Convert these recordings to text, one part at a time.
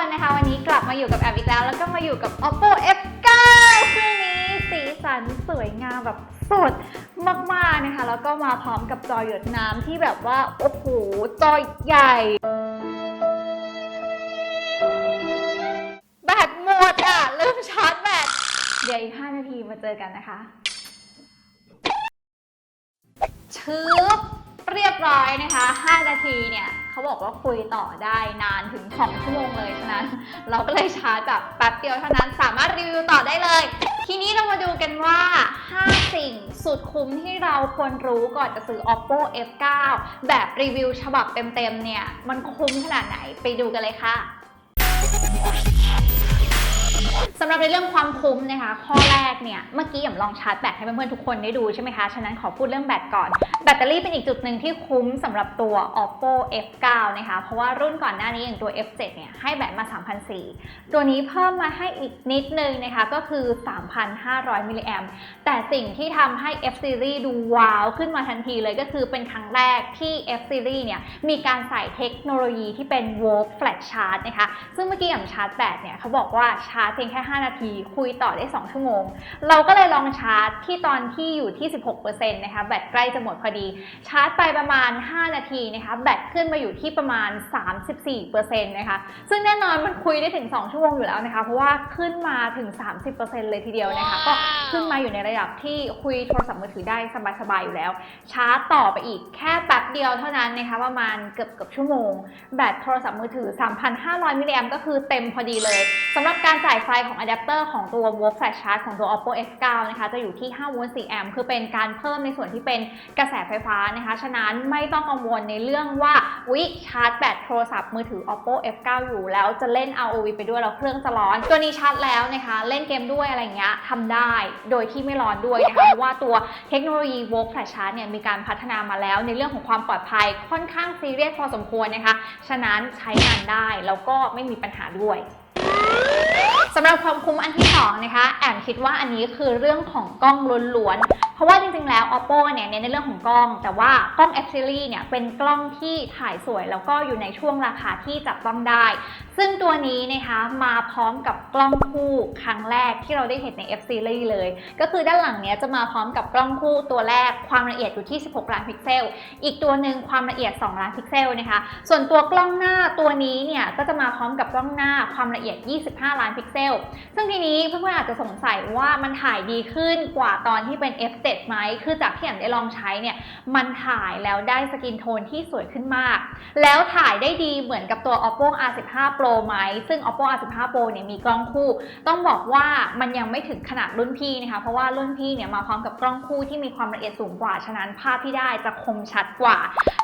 คนนะคะ วันนี้กลับมาอยู่กับแอมอีกแล้ว แล้วก็มาอยู่กับ oppo f9 เครื่องนี้สีสันสวยงามแบบสดมากๆนะคะ แล้วก็มาพร้อมกับจอหยดน้ำที่แบบว่า โอ้โห จอใหญ่แบตหมดอะลืมชาร์จแบตเดี๋ยวอีก 5 นาทีมาเจอกันนะคะ ชืบ เรียบร้อยนะคะ 5 นาทีเนี่ยเขาบอกว่าคุยต่อได้นานถึง 2 ชั่วโมงเลยฉะนั้น เราก็เลยชาร์จแบบแป๊บเดียวเท่านั้นสามารถรีวิวต่อได้เลย ทีนี้เรามาดูกันว่า 5 สิ่งสุดคุ้มที่เราควรรู้ก่อนจะซื้อ oppo f9 แบบรีวิวฉบับเต็มๆเนี่ย มันคุ้มขนาดไหนไปดูกันเลยค่ะ สำหรับในเรื่องความคุ้มนะคะ ข้อแรกเนี่ย เมื่อกี้อย่าลองชาร์จแบตให้เพื่อนๆทุกคนได้ดูใช่ไหมคะ ฉะนั้นขอพูดเรื่องแบตก่อน แบตเตอรี่เป็นอีกจุดหนึ่งที่คุ้มสำหรับตัว oppo f9 นะคะ เพราะว่ารุ่นก่อนหน้านี้อย่างตัว f7 เนี่ยให้แบตมา 3,400 ตัวนี้เพิ่มมาให้อีกนิดนึงนะคะ ก็คือ 3,500 มิลลิแอมแต่สิ่งที่ทำให้ f series ดูว้าวขึ้นมาทันทีเลยก็คือเป็นครั้งแรกที่ f series เนี่ยมีการใส่เทคโนโลยีที่เป็น Warp Flash Charge นะคะ ซึ่งเมื่อกี้อย่าชาร์จแบตเนี่ยเขาบอกว่าชาร์จเพียงแค่5 นาที คุยต่อได้ 2 ชั่วโมง เราก็เลยลองชาร์จที่ตอนที่อยู่ที่ 16%นะคะแบตใกล้จะหมดพอดี ชาร์จไปประมาณ 5 นาทีนะคะแบตขึ้นมาอยู่ที่ประมาณ 34%นะคะซึ่งแน่นอนมันคุยได้ถึง 2 ชั่วโมงอยู่แล้วนะคะเพราะว่าขึ้นมาถึง 30%เลยทีเดียวนะคะก็ขึ้นมาอยู่ในระดับที่คุยโทรศัพท์มือถือได้สบายๆอยู่แล้ว ชาร์จต่อไปอีกแค่แป๊บเดียวเท่านั้นนะคะประมาณเกือบเกือบชั่วโมง แบตโทรศัพท์มือถือ 3,500 มิลลิแอมก็คือเต็มพอดีเลยสำหรับการจ่ายไฟของอะแดปเตอร์ของตัว Warp Flash Charge ของตัว Oppo F9 นะคะจะอยู่ที่5โวลต์4แอมป์คือเป็นการเพิ่มในส่วนที่เป็นกระแสไฟฟ้านะคะ ฉะนั้นไม่ต้องกังวลในเรื่องว่าวิชาร์จแบตโทรศัพท์มือถือ Oppo F9 อยู่แล้วจะเล่น ROV ไปด้วยแล้วเครื่องจะร้อน ตัวนี้ชาร์จแล้วนะคะ เล่นเกมด้วยอะไรเงี้ยทำได้โดยที่ไม่ร้อนด้วยนะคะเพราะว่าตัวเทคโนโลยี Warp Flash Charge เนี่ยมีการพัฒนามาแล้ว ในเรื่องของความปลอดภัยค่อนข้างซีเรียสพอสมควรนะคะ ฉะนั้นใช้งานได้แล้วก็ไม่มีปัญหาด้วย สำหรับความคุ้มอันที่2นะคะแอมคิดว่าอันนี้คือเรื่องของกล้องล้วนๆ เพราะว่าจริงๆ แล้ว oppo เนี่ยเน้นในเรื่องของกล้อง แต่ว่ากล้อง f series เนี่ยเป็นกล้องที่ถ่ายสวยแล้วก็อยู่ในช่วงราคาที่จับต้องได้ ซึ่งตัวนี้นะคะมาพร้อมกับกล้องคู่ครั้งแรกที่เราได้เห็นใน f series เลย ก็คือด้านหลังเนี้ยจะมาพร้อมกับกล้องคู่ตัวแรกความละเอียดอยู่ที่ 16 ล้านพิกเซล อีกตัวหนึ่งความละเอียด 2 ล้านพิกเซลนะคะ ส่วนตัวกล้องหน้าตัวนี้เนี่ยก็จะมาพร้อมกับกล้องหน้าความละเอียด 25 ล้านพิกเซล ซึ่งทีนี้เพื่อนๆอาจจะสงสัยว่ามันถ่ายดีขึ้นกว่าตอนที่เป็น f7 ไหม คือจากที่แอมได้ลองใช้เนี่ยมันถ่ายแล้วได้สกินโทนที่สวยขึ้นมาก แล้วถ่ายได้ดีเหมือนกับตัว oppo r15 pro ไหม ซึ่ง oppo r15 pro เนี่ยมีกล้องคู่ ต้องบอกว่ามันยังไม่ถึงขนาดรุ่นพี่นะคะ เพราะว่ารุ่นพี่เนี่ยมาพร้อมกับกล้องคู่ที่มีความละเอียดสูงกว่า ฉะนั้นภาพที่ได้จะคมชัดกว่า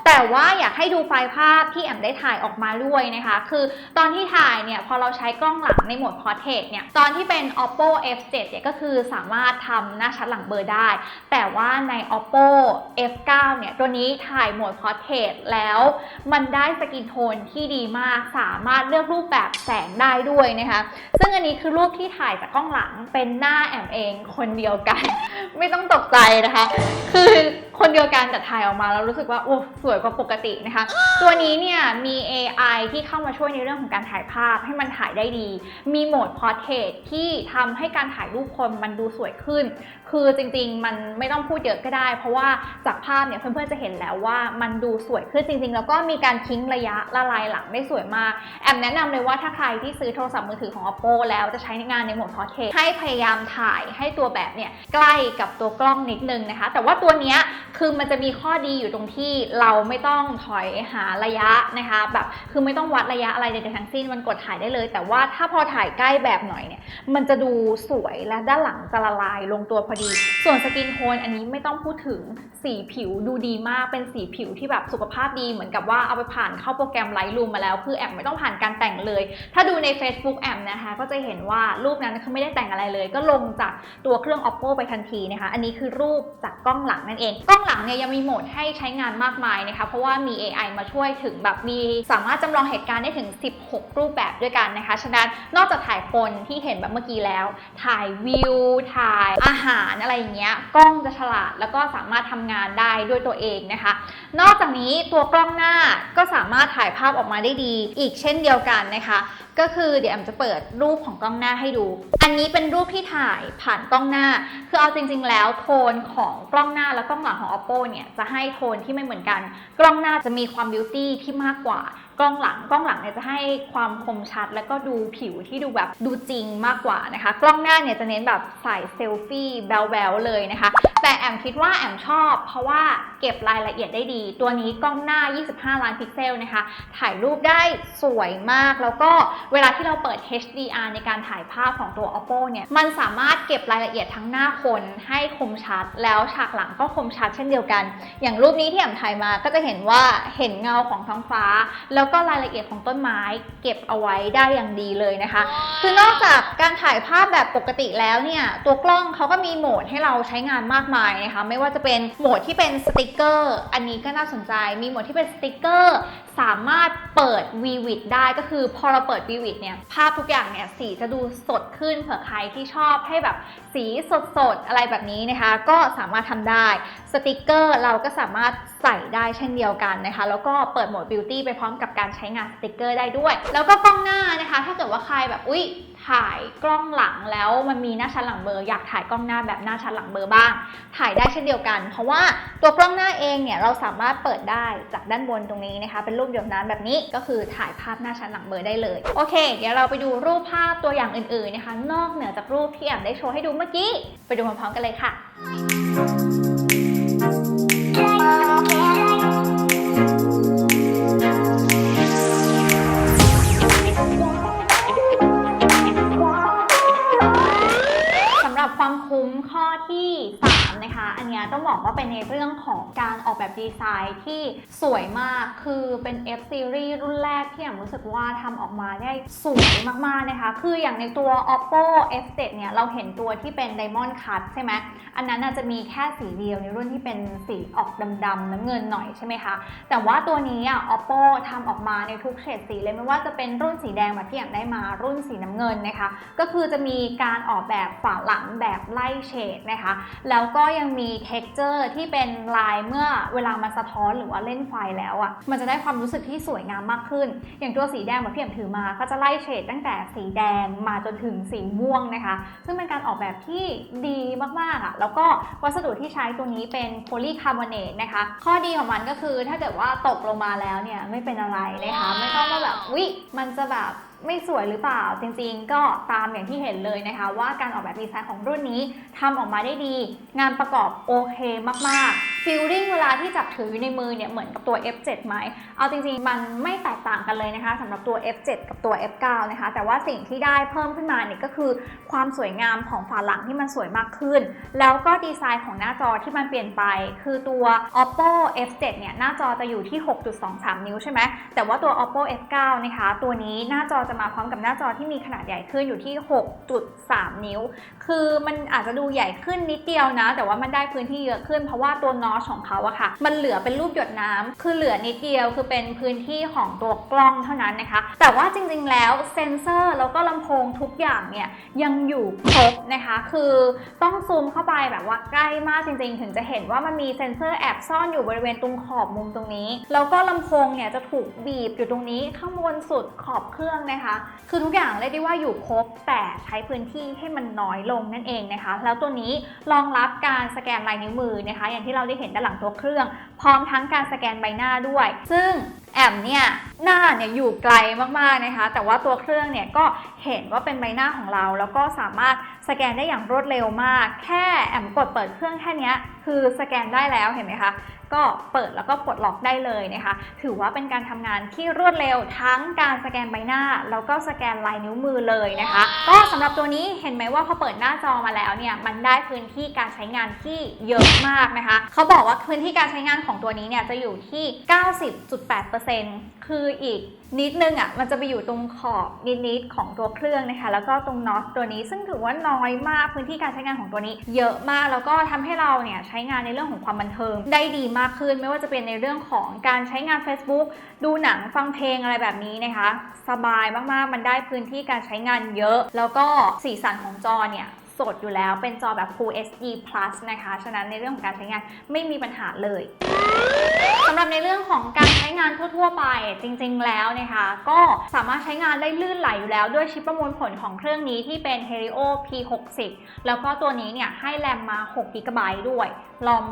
แต่ว่าอยากให้ดูไฟล์ภาพที่แอมได้ถ่ายออกมาด้วยนะคะ คือตอนที่ถ่ายเนี่ยพอเราใช้กล้องหลังในโหมด portrait เนี่ย ตอนที่เป็น oppo f7 เนี่ยก็คือสามารถทำหน้าชัดหลังเบอร์ได้ แต่ว่าใน oppo f9 เนี่ยตัวนี้ถ่ายโหมด portrait แล้วมันได้สกินโทนที่ดีมาก สามารถเลือกรูรูปแบบแสงได้ด้วยนะคะ ซึ่งอันนี้คือรูปที่ถ่ายจากกล้องหลังเป็นหน้าแอมเองคนเดียวกัน ไม่ต้องตกใจนะคะ คือ คนเดียวกันแต่ถ่ายออกมาแล้วรู้สึกว่าโอ้สวยกว่าปกตินะคะ ตัวนี้เนี่ยมี AI ที่เข้ามาช่วยในเรื่องของการถ่ายภาพให้มันถ่ายได้ดี มีโหมด Portrait ที่ทำให้การถ่ายรูปคนมันดูสวยขึ้น คือจริงๆ มันไม่ต้องพูดเยอะก็ได้ เพราะว่าจากภาพเนี่ยเพื่อนๆจะเห็นแล้วว่ามันดูสวยขึ้นจริง ๆ แล้วก็มีการทิ้งระยะละลายหลังได้สวยมากแอมแนะนำเลยว่าถ้าใครที่ซื้อโทรศัพท์มือถือของ oppo แล้วจะใช้ในงานในโหมด portrait ให้พยายามถ่ายให้ตัวแบบเนี่ยใกล้กับตัวกล้องนิดนึงนะคะ แต่ว่าตัวเนี้ย คือมันจะมีข้อดีอยู่ตรงที่เราไม่ต้องถอยหาระยะนะคะแบบคือไม่ต้องวัดระยะอะไรใดๆทั้งสิ้นมันกดถ่ายได้เลย แต่ว่าถ้าพอถ่ายใกล้แบบหน่อยเนี่ยมันจะดูสวยและด้านหลังจะละลายลงตัวพอดี ส่วนสกินโทนอันนี้ไม่ต้องพูดถึงสีผิวดูดีมากเป็นสีผิวที่แบบสุขภาพดีเหมือนกับว่าเอาไปผ่านเข้าโปรแกรมไลท์รูมมาแล้ว คือแอมไม่ต้องผ่านการแต่งเลย ถ้าดูใน Facebook แอมนะคะก็จะเห็นว่ารูปนั้นคือไม่ได้แต่งอะไรเลย ก็ลงจากตัวเครื่อง oppo ไปทันทีนะคะ อันนี้คือรูปจากกล้องหลังนั่นเองกล้องหลังเนี่ยยังมีโหมดให้ใช้งานมากมายนะคะ เพราะว่ามี AI มาช่วยถึงแบบมีสามารถจำลองเหตุการณ์ได้ถึง 16 รูปแบบด้วยกันนะคะ ฉะนั้นนอกจากถ่ายคนที่เห็นแบบเมื่อกี้แล้ว ถ่ายวิว ถ่ายอาหารอะไรอย่างเงี้ย กล้องจะฉลาดแล้วก็สามารถทำงานได้ด้วยตัวเองนะคะ นอกจากนี้ตัวกล้องหน้าก็สามารถถ่ายภาพออกมาได้ดี อีกเช่นเดียวกันนะคะ ก็คือเดี๋ยวแอมจะเปิดรูปของกล้องหน้าให้ดู อันนี้เป็นรูปที่ถ่ายผ่านกล้องหน้า คือเอาจริง ๆ แล้วโทนของกล้องหน้าและกล้องหลังของ oppo เนี่ยจะให้โทนที่ไม่เหมือนกัน กล้องหน้าจะมีความบิวตี้ที่มากกว่า กล้องหลังกล้องหลังเนี่ยจะให้ความคมชัด แล้วก็ดูผิวที่ดูแบบดูจริงมากกว่านะคะ กล้องหน้าเนี่ยจะเน้นแบบใส่เซลฟี่แบลๆเลยนะคะ แต่แอมคิดว่าแอมชอบ เพราะว่าเก็บรายละเอียดได้ดี ตัวนี้กล้องหน้า 25 ล้านพิกเซลนะคะ ถ่ายรูปได้สวยมาก แล้วก็เวลาที่เราเปิด HDR ในการถ่ายภาพของตัว oppo เนี่ยมันสามารถเก็บรายละเอียดทั้งหน้าคนให้คมชัด แล้วฉากหลังก็คมชัดเช่นเดียวกัน อย่างรูปนี้ที่แอมถ่ายมาก็จะเห็นว่าเห็นเงาของท้องฟ้าแล้วก็รายละเอียดของต้นไม้เก็บเอาไว้ได้อย่างดีเลยนะคะ คือนอกจากการถ่ายภาพแบบปกติแล้วเนี่ย ตัวกล้องเขาก็มีโหมดให้เราใช้งานมากมายนะคะ ไม่ว่าจะเป็นโหมดที่เป็นสติกเกอร์ อันนี้ก็น่าสนใจ มีโหมดที่เป็นสติกเกอร์ สามารถเปิด Vivid ได้ก็คือพอเราเปิด Vivid เนี่ยภาพทุกอย่างเนี่ยสีจะดูสดขึ้นเผื่อใครที่ชอบให้แบบสีสดๆอะไรแบบนี้นะคะ ก็สามารถทำได้สติกเกอร์เราก็สามารถใส่ได้เช่นเดียวกันนะคะ แล้วก็เปิดโหมด Beauty ไปพร้อมกับการใช้งานสติกเกอร์ได้ด้วย แล้วก็กล้องหน้านะคะ ถ้าเกิดว่าใครแบบอุ๊ย ถ่ายกล้องหลังแล้วมันมีหน้าชั้นหลังเบอร์อยากถ่ายกล้องหน้าแบบหน้าชั้นหลังเบอร์บ้าง ถ่ายได้เช่นเดียวกัน เพราะว่าตัวกล้องหน้าเองเนี่ยเราสามารถเปิดได้จากด้านบนตรงนี้นะคะ เป็นรูปหยดน้ำแบบนี้ก็คือถ่ายภาพหน้าชั้นหลังเบอร์ได้เลยโอเค เดี๋ยวเราไปดูรูปภาพตัวอย่างอื่นๆนะคะ นอกเหนือจากรูปที่แอมได้โชว์ให้ดูเมื่อกี้ ไปดูพร้อมๆกันเลยค่ะ ต้องบอกว่าเป็นในเรื่องของการออกแบบดีไซน์ที่สวยมากคือเป็น F series รุ่นแรกที่ผมรู้สึกว่าทำออกมาได้สวยมากๆนะคะ คืออย่างในตัว oppo f7 เนี่ยเราเห็นตัวที่เป็น diamond cut ใช่ไหมอันนั้นน่าจะมีแค่สีเดียวในรุ่นที่เป็นสีออกดำๆน้ำเงินหน่อยใช่ไหมคะ แต่ว่าตัวนี้อะ oppo ทำออกมาในทุกเฉดสีเลยไม่ว่าจะเป็นรุ่นสีแดงแบบที่อยากได้มารุ่นสีน้ำเงินนะคะ ก็คือจะมีการออกแบบฝาหลังแบบไล่เฉดนะคะ แล้วก็ยังมี texture ที่เป็นลายเมื่อเวลามันสะท้อนหรือว่าเล่นไฟแล้วอะ่ะ มันจะได้ความรู้สึกที่สวยงามมากขึ้น อย่างตัวสีแดงแบบที่ผมถือมา ก็จะไล่เฉดตั้งแต่สีแดงมาจนถึงสีม่วงนะคะ ซึ่งเป็นการออกแบบที่ดีมากๆอะ่ะ แล้วก็วัสดุที่ใช้ตัวนี้เป็นโพลีคาร์บอเนตนะคะ ข้อดีของมันก็คือถ้าเกิดว่าตกลงมาแล้วเนี่ยไม่เป็นอะไรนะคะ ไม่ต้องมาแบบวิมันจะแบบ ไม่สวยหรือเปล่า จริงๆ ก็ตามอย่างที่เห็นเลยนะคะ ว่าการออกแบบดีไซน์ของรุ่นนี้ทำออกมาได้ดี งานประกอบโอเคมากๆฟีลลิ่งเวลาที่จับถืออยู่ในมือเนี่ยเหมือนกับตัว F7 ไหมเอาจริงๆ มันไม่แตกต่างกันเลยนะคะสำหรับตัว F7 กับตัว F9 นะคะ แต่ว่าสิ่งที่ได้เพิ่มขึ้นมาเนี่ยก็คือ ความสวยงามของฝาหลังที่มันสวยมากขึ้น แล้วก็ดีไซน์ของหน้าจอที่มันเปลี่ยนไป คือตัว oppo f7 เนี่ยหน้าจอจะอยู่ที่ 6.23 นิ้วใช่ไหมแต่ว่าตัว oppo f9 นะคะตัวนี้หน้าจอจะมาพร้อมกับหน้าจอที่มีขนาดใหญ่ขึ้นอยู่ที่ 6.3 นิ้ว คือมันอาจจะดูใหญ่ขึ้นนิดเดียวนะ แต่ว่ามันได้พื้นที่เยอะขึ้นเพราะว่าตัวนอชของเขาอะค่ะ มันเหลือเป็นรูปหยดน้ำคือเหลือนิดเดียวคือเป็นพื้นที่ของตัวกล้องเท่านั้นนะคะ แต่ว่าจริงๆแล้วเซนเซอร์แล้วก็ลำโพงทุกอย่างเนี่ยยังอยู่ครบนะคะ คือต้องซูมเข้าไปแบบว่าใกล้มากจริงๆ ถึงจะเห็นว่ามันมีเซนเซอร์แอบซ่อนอยู่บริเวณตรงขอบมุมตรงนี้ แล้วก็ลำโพงเนี่ยจะถูกบีบอยู่ตรงนี้ข้างบนสุดขอบเครื่องนะคะ คือทุกอย่างเรียกได้ว่าอยู่ครบแต่ใช้พื้นที่ให้มันน้อยลงนั่นเองนะคะ แล้วตัวนี้รองรับการสแกนลายนิ้วมือนะคะ อย่างที่เราได้เห็นด้านหลังตัวเครื่อง พร้อมทั้งการสแกนใบหน้าด้วย ซึ่งแอมเนี่ยหน้าเนี่ยอยู่ไกลมากๆนะคะ แต่ว่าตัวเครื่องเนี่ยก็เห็นว่าเป็นใบหน้าของเรา แล้วก็สามารถสแกนได้อย่างรวดเร็วมาก แค่แอมกดเปิดเครื่องแค่นี้คือสแกนได้แล้วเห็นไหมคะ ก็เปิดแล้วก็ปลดล็อกได้เลยนะคะ ถือว่าเป็นการทำงานที่รวดเร็วทั้งการสแกนใบหน้า แล้วก็สแกนลายนิ้วมือเลยนะคะ ก็สำหรับตัวนี้เห็นไหมว่าพอเปิดหน้าจอมาแล้วเนี่ยมันได้พื้นที่การใช้งานที่เยอะมากนะคะเขาบอกว่าพื้นที่การใช้งานของตัวนี้เนี่ยจะอยู่ที่ 90.8%คืออีกนิดนึงอะมันจะไปอยู่ตรงขอบนิดๆของตัวเครื่องนะคะ แล้วก็ตรงน็อตตัวนี้ซึ่งถือว่าน้อยมากพื้นที่การใช้งานของตัวนี้ เยอะมากแล้วก็ทำให้เราเนี่ยใช้งานในเรื่องของความบันเทิงได้ดีมากขึ้น ไม่ว่าจะเป็นในเรื่องของการใช้งาน Facebook ดูหนังฟังเพลงอะไรแบบนี้นะคะ สบายมากๆ มันได้พื้นที่การใช้งานเยอะ แล้วก็สีสันของจอเนี่ย สดอยู่แล้ว เป็นจอแบบ Full HD Plus นะคะ ฉะนั้นในเรื่องของการใช้งานไม่มีปัญหาเลยสำหรับในเรื่องของการใช้งานทั่ว ๆ ไปจริง ๆ แล้วนะคะ ก็สามารถใช้งานได้ลื่นไหลอยู่แล้วด้วยชิปประมวลผลของเครื่องนี้ที่เป็น Helio P60 แล้วก็ตัวนี้เนี่ยให้แรมมา 6 g b ด้วยรอม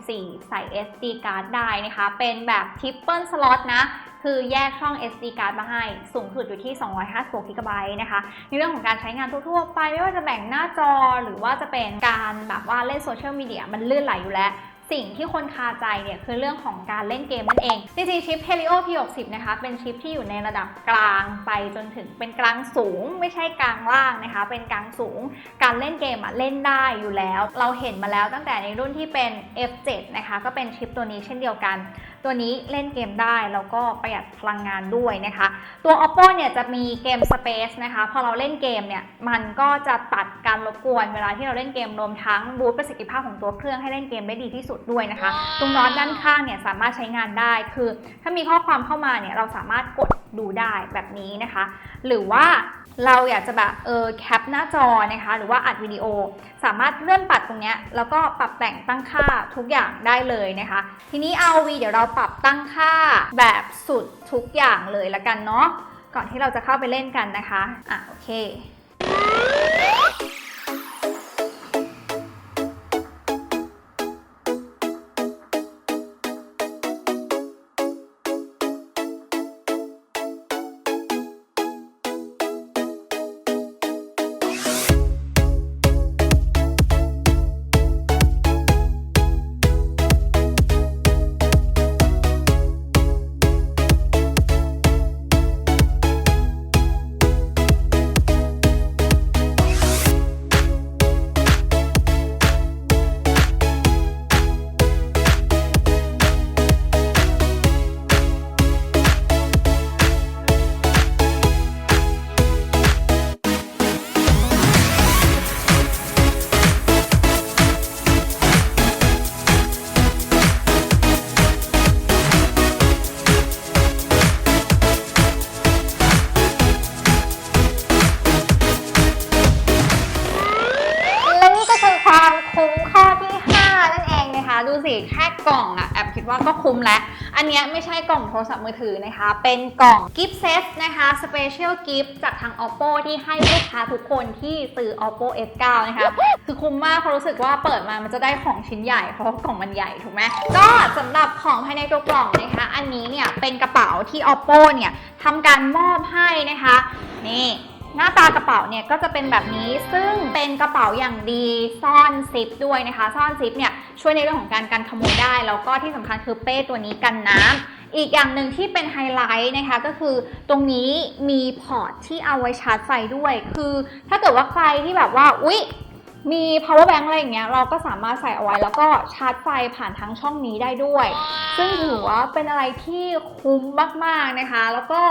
64 ใส่ SD card ได้นะคะ เป็นแบบ Triple Slot นะ คือแยกช่อง SD card มาให้ สูงสุดอยู่ที่ 256 g b นะคะ ในเรื่องของการใช้งานทั่วๆไป ไม่ว่าจะแบ่งหน้าจอหรือว่าจะเป็นการแบบว่าเล่นโซเชียลมีเดียมันลื่นไหลอยู่แล้วสิ่งที่คนคาใจเนี่ยคือเรื่องของการเล่นเกมนั่นเอง จริงๆชิป Helio P60 นะคะ เป็นชิปที่อยู่ในระดับกลางไปจนถึงเป็นกลางสูง ไม่ใช่กลางล่างนะคะ เป็นกลางสูง การเล่นเกมอะเล่นได้อยู่แล้ว เราเห็นมาแล้วตั้งแต่ในรุ่นที่เป็น F7 นะคะ ก็เป็นชิปตัวนี้เช่นเดียวกัน ตัวนี้เล่นเกมได้แล้วก็ประหยัดพลังงานด้วยนะคะ ตัว oppo เนี่ยจะมีเกม space นะคะ พอเราเล่นเกมเนี่ยมันก็จะตัดการรบกวนเวลาที่เราเล่นเกมรวมทั้งบูตประสิทธิภาพของตัวเครื่องให้เล่นเกมได้ดีที่สุดด้วยนะคะ ตรงน็อตด้านข้างเนี่ยสามารถใช้งานได้คือ ถ้ามีข้อความเข้ามาเนี่ยเราสามารถกด ดูได้แบบนี้นะคะ หรือว่าเราอยากจะแบบเออแคปหน้าจอนะคะ หรือว่าอัดวิดีโอ สามารถเลื่อนปัดตรงเนี้ยแล้วก็ปรับแต่งตั้งค่าทุกอย่างได้เลยนะคะ ทีนี้เอาวีเดี๋ยวเราปรับตั้งค่าแบบสุดทุกอย่างเลยละกันเนาะก่อนที่เราจะเข้าไปเล่นกันนะคะอะโอเค แค่กล่องอะแอบคิดว่าก็คุ้มแล้ว อันนี้ไม่ใช่กล่องโทรศัพท์มือถือนะคะ เป็นกล่องกิฟต์เซตนะคะ Special Gift จากทาง Oppo ที่ให้ลูกค้าทุกคนที่ซื้อ Oppo F9 นะคะคือคุ้มมากเพราะรู้สึกว่าเปิดมามันจะได้ของชิ้นใหญ่เพราะกล่องมันใหญ่ถูกไหมก็สำหรับของภายในตัวกล่องนะคะ อันนี้เนี่ยเป็นกระเป๋าที่ Oppo เนี่ยทำการมอบให้นะคะ นี่หน้าตากระเป๋าเนี่ยก็จะเป็นแบบนี้ซึ่งเป็นกระเป๋าอย่างดีซ่อนซิปด้วยนะคะ ซ่อนซิปเนี่ย ช่วยในเรื่องของการกันขโมยได้ แล้วก็ที่สำคัญคือเป้ตัวนี้กันน้ำอีกอย่างหนึ่งที่เป็นไฮไลท์นะคะก็คือตรงนี้มีพอร์ตที่เอาไว้ชาร์จไฟด้วย คือถ้าเกิดว่าใครที่แบบว่า อุ๊ย มี power bank อะไรอย่างเงี้ยเราก็สามารถใส่เอาไว้แล้วก็ชาร์จไฟผ่านทางช่องนี้ได้ด้วย ซึ่งถือว่าเป็นอะไรที่คุ้มมากๆนะคะ แล้วก็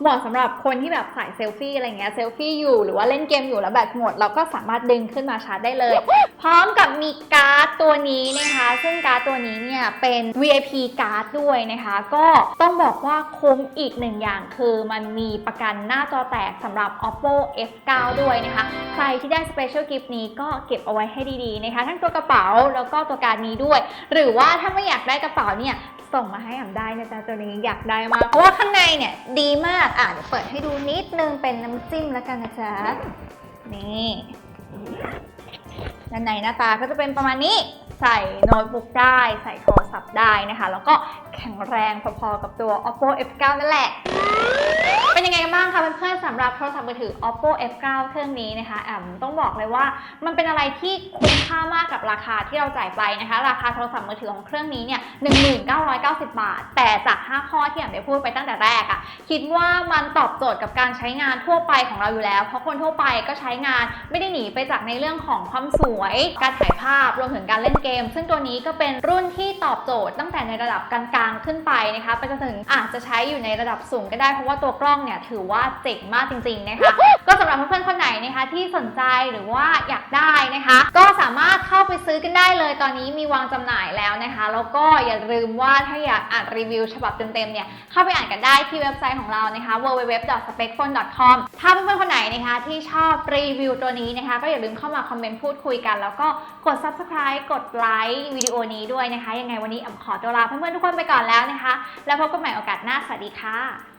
เหมาะสำหรับคนที่แบบใส่เซลฟี่อะไรเงี้ยเซลฟี่อยู่หรือว่าเล่นเกมอยู่แล้วแบตหมด เราก็สามารถดึงขึ้นมาชาร์จได้เลย พร้อมกับมีการ์ดตัวนี้นะคะ ซึ่งการ์ดตัวนี้เนี่ยเป็น VIP การ์ดด้วยนะคะ ก็ต้องบอกว่าคุ้มอีกหนึ่งอย่างคือมันมีประกันหน้าจอแตกสำหรับ oppo f9 ด้วยนะคะ ใครที่ได้ special gift นี้ก็เก็บเอาไว้ให้ดีๆนะคะ ทั้งตัวกระเป๋าแล้วก็ตัวการดนี้ด้วย หรือว่าถ้าไม่อยากได้กระเป๋าเนี่ยส่งมาให้อ่ำได้นะจ๊ะตัวนี้อยากได้มาก เพราะว่าข้างในเนี่ยดีมากอะเดี๋ยวเปิดให้ดูนิดนึงเป็นน้ำจิ้มแล้วกันนะจ๊ะนี่ด้านในหน้าตาก็จะเป็นประมาณนี้ ใส่โน้ตบุ๊กได้ ใส่โทรศัพท์ได้นะคะ แล้วก็แข็งแรงพอๆกับตัว oppo f9 นั่นแหละ เป็นยังไงกันบ้างคะเพื่อนๆสำหรับโทรศัพท์มือถือ oppo f9 เครื่องนี้นะคะแอมต้องบอกเลยว่ามันเป็นอะไรที่คุ้มค่ามากกับราคาที่เราจ่ายไปนะคะ ราคาโทรศัพท์มือถือของเครื่องนี้เนี่ย1990 บาท แต่จาก 5 ข้อที่แอมได้พูดไปตั้งแต่แรกอะคิดว่ามันตอบโจทย์กับการใช้งานทั่วไปของเราอยู่แล้ว เพราะคนทั่วไปก็ใช้งานไม่ได้หนีไปจากในเรื่องของความสวยการถ่ายาพรวมถึงการเล่นเกม ซึ่งตัวนี้ก็เป็นรุ่นที่ตอบโจทย์ตั้งแต่ในระดับกลางๆขึ้นไปนะคะไปจนถึงอาจจะใช้อยู่ในระดับสูงก็ได้เพราะว่าตัวกล้องเนี่ยถือว่าเจ๋งมากจริงๆนะคะก็สำหรับเพื่อนๆคนไหนนะคะที่สนใจหรือว่าอยากได้นะคะ ก็สามารถเข้าไปซื้อกันได้เลยตอนนี้มีวางจำหน่ายแล้วนะคะ แล้วก็อย่าลืมว่าถ้าอยากอ่านรีวิวฉบับเต็มๆเนี่ยเข้าไปอ่านกันได้ที่เว็บไซต์ของเรานะคะ www.specphone.com ถ้าเพื่อนๆคนไหนนะคะที่ชอบรีวิวตัวนี้นะคะ ก็อย่าลืมเข้ามาคอมเมนต์พูดคุยกัน แล้วก็กด subscribe กดไลค์วิดีโอนี้ด้วยนะคะ ยังไงวันนี้อขอตัวลาเพื่อนๆทุกคนไปก่อนแล้วนะคะ แล้วพบกันใหม่โอกาสหน้า สวัสดีค่ะ